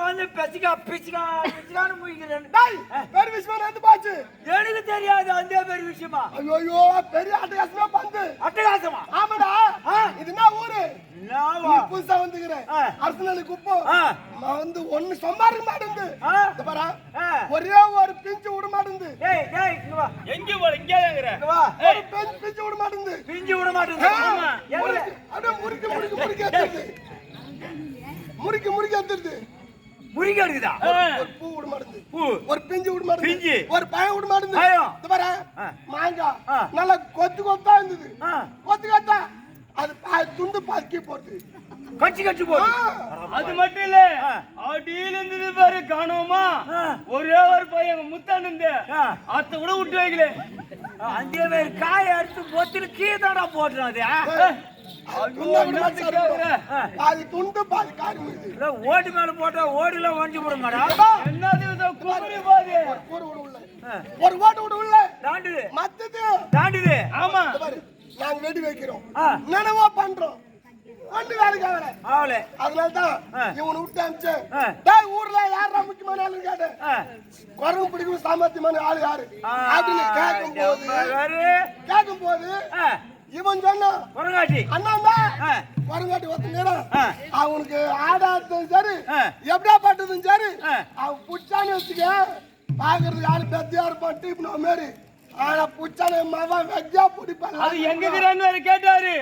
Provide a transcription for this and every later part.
வந்து பெச்சிக்கா பிச்சிக்கா பிச்சிக்கான்னு முடிக்கிறேன் டேய் பெரிய விஷயமா நடந்து போச்சு? எனக்கு தெரியாது அந்த பெரிய விஷயமா. ஐயோ ஐயோ பெரிய அட்டகாசமா பந்து அட்டகாசமா? ஆமாடா. இது என்ன ஊரு? என்னவா? நீ புதுசா வந்துக்கிறேன் ஆ. அரசனாலுக்கு குப்போ. நான் வந்து ஒண்ணு சொம்மாரு மாட்டேங்குது பாரா. ஒரே ஒரு பிஞ்சு விட மாட்டேங்குது எங்க போற இங்கே வா. ஒரு பிஞ்சு பிஞ்சு விட மாட்டேங்குது பிஞ்சு விட மாட்டேங்குது அப்படியே முறுக்கு முறுக்கு முறுக்கு முறுக்கு முறுக்கு எடுத்துருது. முறிக்க எடுக்குதா ஒரு பூ விட மாட்டேங்குது பூ ஒரு பிஞ்சு விட மாட்டேங்குது பிஞ்சு. ஒரு பழம் விட மாட்டேங்குது பழம். இந்த பாரா ஆ. மாங்காய் ஆ. நல்லா கொத்து கொத்தா இருந்தது ஆ. கொத்து கொத்தா அது பா- துண்டு பாக்கி போட்டு கட்சி கட்சி போடு அது மட்டும் இல்ல ஆ. அடியில இருந்தது பாரு காணோமா ஆ. ஒரே ஒரு பையன் முத்தானந்து ஆ. அத்த கூட விட்டு வைக்கல மாதிரி காய அறுத்து பொத்துல கீழதாடா போட்டுரும் அது ஆ? அது பாதி துண்டு பாதி காரி இல்ல, ஓட்டு மேல போட்டா ஓடுலாம் வஞ்சி போடுங்கடா. என்னது இது? குமரி பாது ஒரு ஓடு உள்ள. ஒரு ஓட்டு விட உள்ள. தாண்டுது. மத்தது. தாண்டுது. ஆமா. நாங்க வெடி வைக்கிறோம். நினைவா பண்றோம். ஒண்ணு வேலைக்கு ஆகல. ஆவலே அதனால தான் ஆ. இவனை விட்டு ஆ. டேய் ஊர்ல யாரா முக்கியமான ஆளுன்னு கேட்டேன். ஆ. குரங்கு பிடிக்கும் சாமர்த்தியமான ஆளு யாரு? அப்படின்னு கேட்கும் போது. கேட்கும் போது இவன் சொன்னான் குரங்காட்டி அண்ணா ஒருத்தங்க ஆ. அவனுக்கு ஆடாதும் சரி. எப்படியா பட்டதும் சரி. அவன் புச்சான்னு வச்சுக்க பாக்குறதுக்கு ஆளு பெத்தியா இருப்பான் டீப் மாதிரி ஆனா புச்சான மவன் வெஜ்ஜா பிடிப்பான். அது எங்க இருக்கிறான்னு வேற கேட்டாரு.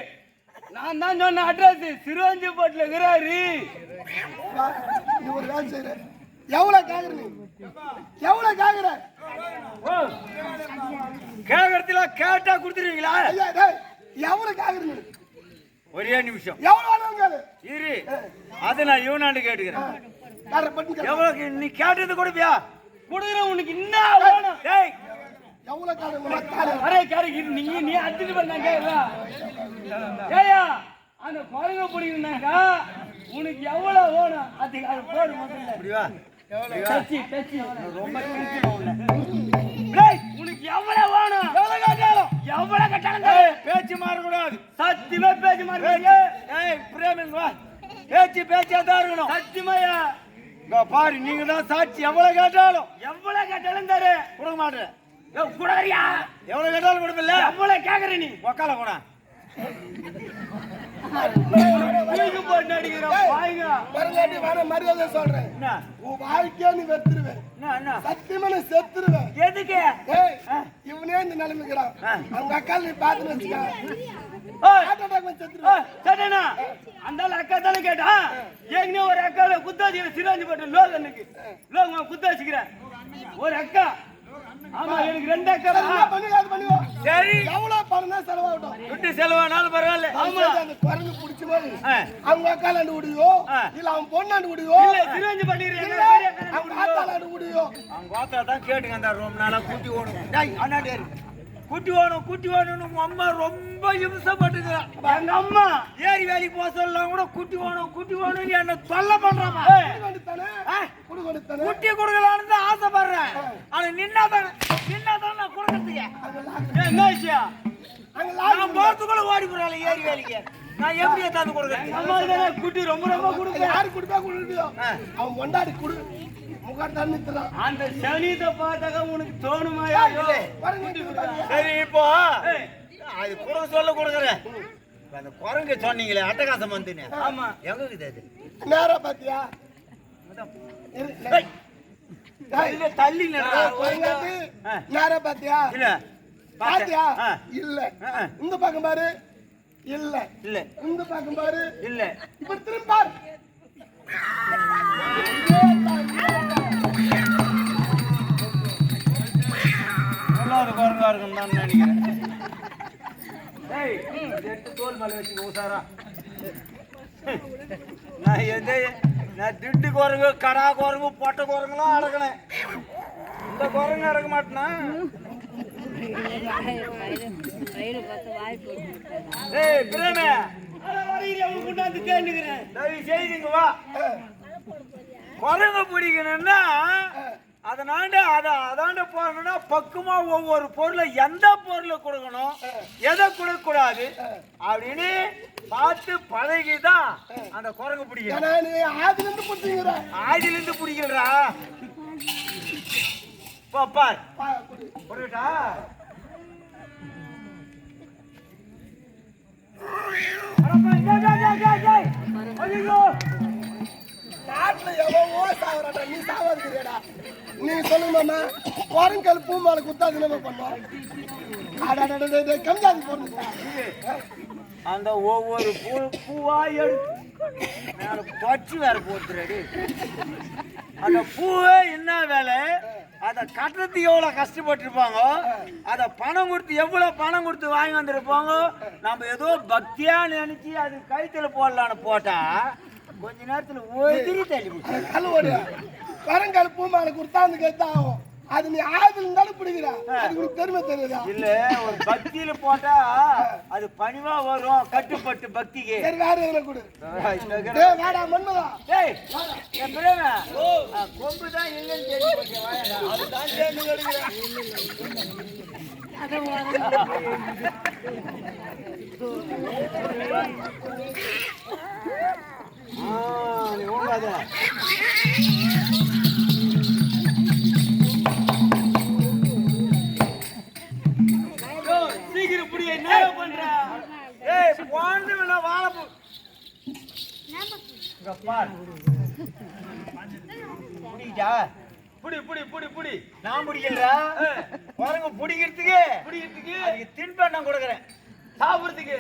நான் தான் சொன்ன அட்ரஸ் சிறுவஞ்சிப்பட்டில் இருக்கிறாரு. நீ ஒரு வேலை செய்யற எவ்வளவு கேக்குற நீ? எவ்வளவு கேக்குற? ஓ. கேக்குறதுல கேட்டா கொடுத்துருவீங்களா? நீ? ஒரே நிமிஷம். எவ்வளவு இரு. அது நான் இவனாண்டு கேட்டுக்கிறேன். எவ்வளவு நீ கேட்டது கொடுப்பியா? கொடுக்குற உனக்கு என்ன வேணும். டேய் எவ்வளவு கேளு அரே கரைக்கு நீ நீ அடிச்சுட்டு பண்ணாங்க ஏயா அந்த குரங்க பிடிக்கணுனாக்கா உனக்கு எவ்வளவு வேணும்? அதுக்கு அது போடு முதல்ல. டச்சு டச்சு ரொம்ப உனக்கு எவ்வளவு எவ்வளவு கேட்டாலும் பேச்சு மாறக்கூடாது. சத்தியமா பேச்சு மாட்டீங்க ஏய் பிரேமிங்க வா. பேச்சு பேச்சா தான் இருக்கணும். சத்தியமாயா? இங்க பாரு நீங்க தான் சாட்சி. எவ்வளவு கேட்டாலும். எவ்வளவு கேட்டாலும் தரேன் கொடுக்க மாட்டேன். குடுக்கறியா எவ்வளவு கேட்டாலும் கொடுப்பில்ல எவ்வளவு கேக்குற நீ? உக்கால கூட போட்டு வர மரியாதை சொல்றேன் உன் நீ வெத்துருவேன் என்ன சத்தியமா நீ செத்துருவேன் எதுக்கு இவனே இந்த நிலைமைக்கிறான் அவங்க அக்கா நீ பாத்துன்னு வச்சுக்க சரிண்ணா அந்த அக்கா தானே கேட்டா ஏற்கனவே ஒரு அக்காவை குத்தாச்சி சிராஞ்சி போட்டு லோக் அன்னைக்கு குத்தாச்சிக்கிறேன் ஒரு அக்கா ஆமா எனக்கு ரெண்டு என்ன பண்ணுங்க அது பண்ணுங்க. சரி. எவ்வளவு பணம் செலவாகட்டும். விட்டு செலவானாலும் பரவாயில்ல. ஆமா. அந்த குரங்கு பிடிச்ச மாதிரி. அவங்க அக்காலாண்டு விடுவோ. இல்ல அவன் பொண்ணாண்டு விடுவோ இல்ல சிராஞ்சி பண்ணிடுறேன் இல்ல அவங்க ஆத்தாலாண்டு விடுவோ அவங்க தான் கேட்டுங்க அந்த ரொம்ப நாளா குட்டி ஓடும். டேய் அண்ணாடி குட்டி ஓடும் குட்டி உங்க அம்மா ரொம்ப இம்சப்பட்டுக்கிறான் எங்க அம்மா? ஏரி வேலைக்கு போக சொல்லலாம் கூட குட்டி ஓணும் குட்டி ஓணும் என்ன தொல்லை பண்றாமா குட்டி கொடுக்கலான்னு தான் ஆசைப்படுறேன். ஆனா நின்னா தானே நின்னா தானே நான் கொடுக்கறதுக்கு. என்ன விஷயம்? நான் போறதுக்குள்ள ஓடி போறாள் ஏரி வேலைக்கு. நான் எப்படி அம்மா தானே குட்டி ரொம்ப ரொம்ப கொடுப்பேன். யாரு குடிப்பா குடிப்பியோ அவன் கொண்டாடி குடு. அந்த சனித்தை பார்த்தாக்க உனக்கு தோணுமாயா சரி இப்போ ஏய், அது கொடுக்க சொல்ல கொடுக்குறேன். இப்ப அந்த குரங்கு சொன்னீங்களே அட்டகாசம் வந்துன்னு ஆமா. எங்க இருக்குது அது? நேரா பாத்தியா? ஏய், தள்ளி தள்ளி நில்றா. குரங்காட்டி, ஆ. நேரா பாத்தியா? இல்ல. பாத்தியா. இல்ல. இந்த பக்கம் பாரு இல்ல. இல்ல. இந்த பக்கம் பாரு இல்ல. இப்ப திரும்ப பாரு இருக்கும் தான் நினைக்கிறேன். எட்டு தோல் மேல வச்சுக்க உசாரா நான் எது நான் திட்டு குரங்கு கடா குரங்கு பொட்டை குரங்குலாம் அடக்கினேன். இந்த குரங்கு அடக்க மாட்டேனா? ஏய் பிரேமே குரங்கு பிடிக்கணும்னா அதனாண்ட அத அதாண்ட போகணும்னா பக்குமா ஒவ்வொரு பொருளை எந்த பொருளை கொடுக்கணும் எதை கொடுக்கக்கூடாது அப்படின்னு பார்த்து பழகிதான் அந்த குரங்கு பிடிக்கணும் ஏன்னா நீ ஆதில இருந்து புடிச்சுங்கிற ஆதிலிருந்து பாப்பா புரியட்டா? நாட்டுல எவ்வளவோ சாவறாடா நீ சாவாதுக்கிறியடா? நீ சொல்லுமாமா குரங்கல் பூ மேல குத்தாது நம்ம பண்ணோம் அடடடடே போடுங்க அந்த ஒவ்வொரு பூ பூவா எடுத்து மேல பச்சு வேற போட்டுறடி. அந்த பூவே என்ன வேலை? அதை கட்டுறதுக்கு எவ்வளோ கஷ்டப்பட்டிருப்பாங்க அதை பணம் கொடுத்து எவ்வளோ பணம் கொடுத்து வாங்கி வந்திருப்பாங்க நம்ம ஏதோ பக்தியாக நினச்சி அது கழுத்தில் போடலான்னு போட்டால் கொஞ்ச நேரத்தில் ஒதிரி தள்ளி விட்டு கல்லுவோடு கரங்கல் பூ கொடுத்தா அந்த கேட்டா அது நீ ஆதில இருந்தாலும் பிடிக்கிற அது உனக்கு பெருமை தெரியுதா இல்ல ஒரு பக்தியில போட்டா அது பணிவா வரும் கட்டுப்பட்டு பக்திக்கு. சரி வேற எதுல கொடு. டேய் வாடா மண்ணுதா டேய், என் பிரேம, கொம்பு தான் இல்லைன்னு தெரிஞ்சு போச்சு, வாயேடா. அதுதான் சேர்ந்து கிடக்குது. ஆ, நீ ஓடாத. புடிக்கிட்டா? புடி புடி புடி புடி நான் பிடிக்கலடா குரங்கு பிடிக்கிறதுக்கு புடிக்கிறதுக்கு அதுக்கு தின்பண்டம் கொடுக்குறேன் சாப்பிடுறதுக்கு.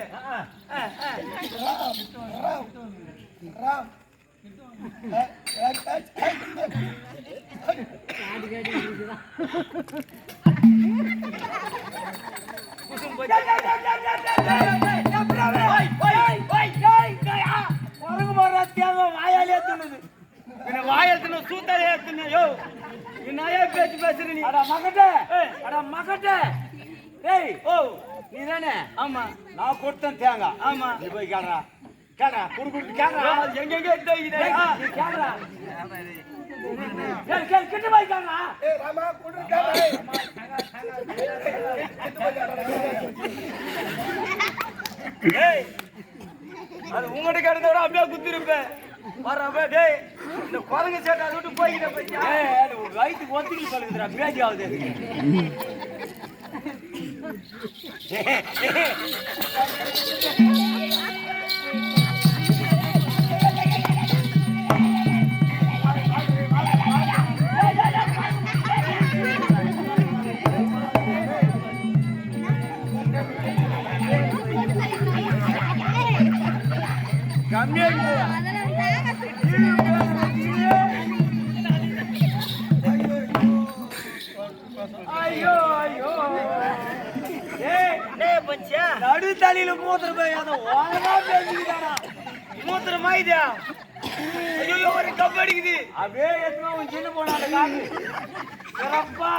குசும் போச்சு வாயத்துல சூத்தாலே ஏத்துன யோ என்னையா பேச்சு பேசுற நீ. அட மகட்டே ஏய். அட மகட்டே டேய் ஓ. நீ தானே ஆமா. நான் கொடுத்தேன் தேங்காய் ஆமா. நீ போய் கேடுறா கேடுறா குடு குடு கேடுறா எங்கெங்க எடுத்து நீ கேடுறா கேள் கேள் கிட்ட போய் கேடுறா ஏய், ராமா, குடுறா. ஏய். அது உங்ககிட்ட அப்படியே குத்திருப்பேன். வர அப்படியே டேய் இந்த குரங்கு சேட்டை அதை விட்டு போய்கிட்ட பத்தியா? வயிற்றுக்கு ஒத்திக்கி சொல்லுதுடா பேஜி ஆகுது நடு தலையில மூத்திர போய் அதை ஓரமா பேசிக்கிட்டானா மூத்திரமா இதா ஐயோ ஒரு கப் அடிக்குது. அப்படியே எத்தனை உன் சின்ன போன அந்த காக்கு சிறப்பா.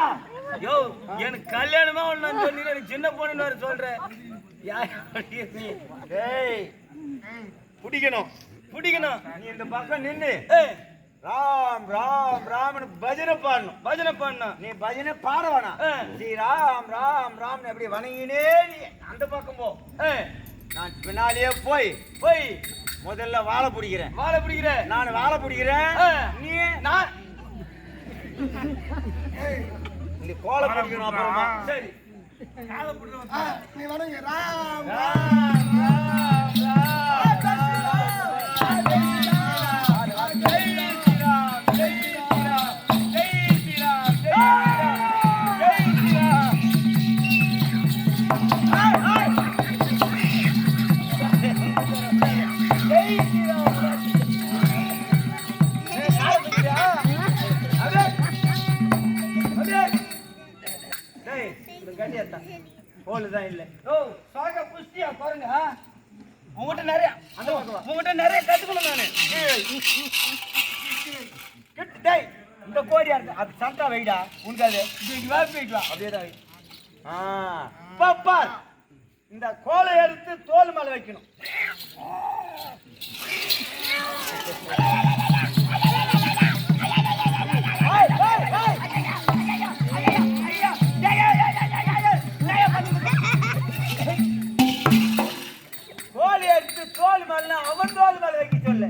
யோ எனக்கு கல்யாணமா ஒண்ணு சொல்லி எனக்கு சின்ன பொண்ணுன்னு வேற சொல்றேன் பிடிக்கணும். பிடிக்கணும். நீ இந்த பக்கம் ஏய் ராம் ராம் ராம்னு பஜனை பாடணும். பஜனை பண்ணா நீ பஜனை பாட வேணாம். ஆ. ஸ்ரீ ராம் ராம் ராம்னு அப்படி வணங்கினே நீ அந்த பக்கம் போ. நான் பின்னாலேயே போய் போய். முதல்ல வாழை பிடிக்கிறேன். வாழை பிடிக்கிற நான் வாழை பிடிக்கிறேன். நீ? நான். இந்த கோலை பிடிக்கணும் அப்புறமா. சரி. நீ வணங்கு. ராம், ராம். ராம் ராம். போல தான் இல்லை. ஓ சாக புஷ்டியா பாருங்க உங்ககிட்ட நிறைய அந்த உங்ககிட்ட நிறைய கத்துக்கணும் நானு. கிட்ட- டேய் இந்த கோடியா இருக்கு. அது சண்டா வைடா உனக்கு அது இது வா போயிட்டு அப்படியே தான். ஆ, பாப்பா இந்த கோலை எடுத்து தோல் மேல வைக்கணும். தோல் மேல அவன் தோல் மேல வைக்க சொல்லு.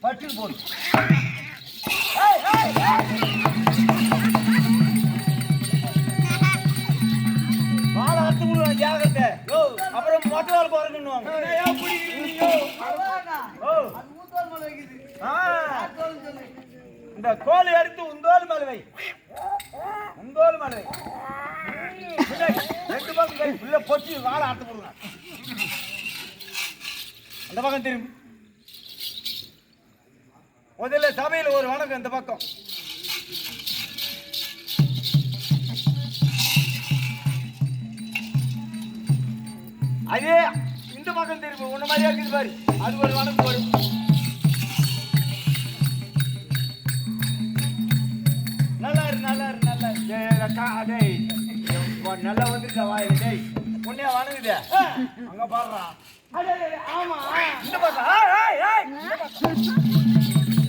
பட்டு போடு. வாழை அறுத்து விடுவேன் ஜாகிரதை அப்புறம் மொட்டை ஓ ஆ. இந்த கோழி எடுத்து உந்தோல் மேல வை. உந்தோல் மேல வை. ரெண்டு பக்கம் வை உள்ள வாழை விடுங்க அந்த பக்கம் திரும்பி. முதல்ல சபையில் ஒரு வணக்கம் இந்த பக்கம். அதே இந்த பக்கம் திரும்பி. உன்ன மாதிரியா இருக்குது பாரு. அது ஒரு வணக்கம் வரும் நல்லா இரு நல்லா இரு நல்லா இரு. டேய், நல்லா வந்துருச்சா வாயில? டேய் உன்னைய வணங்குதே? அங்க பாடுறா ஆமா இந்த பக்கம் ஏய், ஏய், இந்த பக்கம்.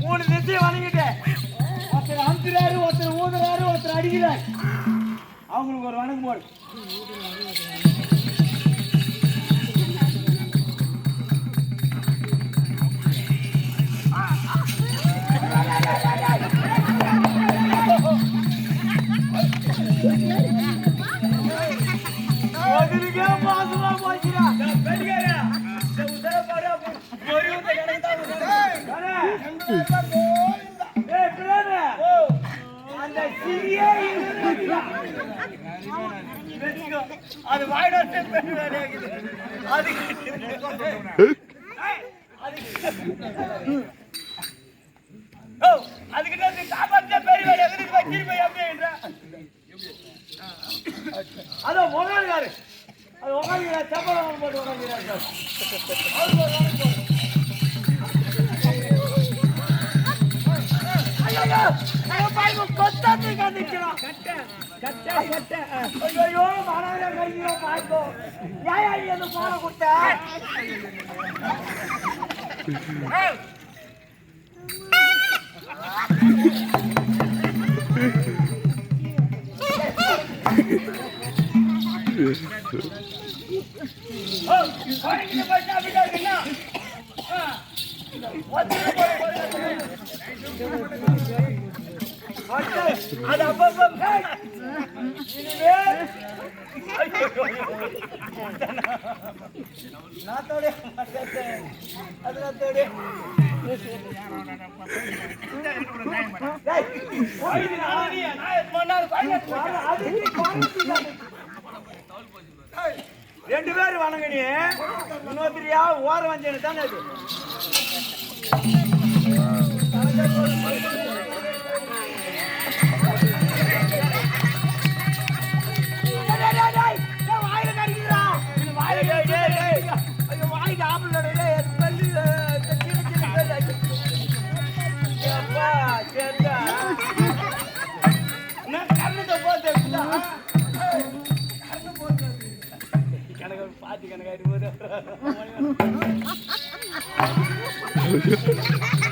மூணு திசையை வணங்கிட்டேன் ஒருத்தர் அமுத்துறாரு ஒருத்தர் ஊதுறாரு ஒருத்தர் அடிக்கிறாரு அவங்களுக்கு ஒரு வணக்கம் போடு அதோ உக்காந்துக்காரு அது உக்காந்துக்கிறார் செப்பல் போட்டு உக்காந்துக்கிறார் சார் அவருக்கு ஒரு ஐயோ, ஏன் ஐயா போன கொடுத்த? அது அப்பப்ப ஏய், அது நாத்தோட ரெண்டு பேர் வணங்க இன்னொருத்தரியா ஓரம் வஞ்சனு தானே அது பாத்தி கணக்காயிட்டு போது டேய் எட்டு போங்க கோலை எடுத்து தோலில் வைத்தது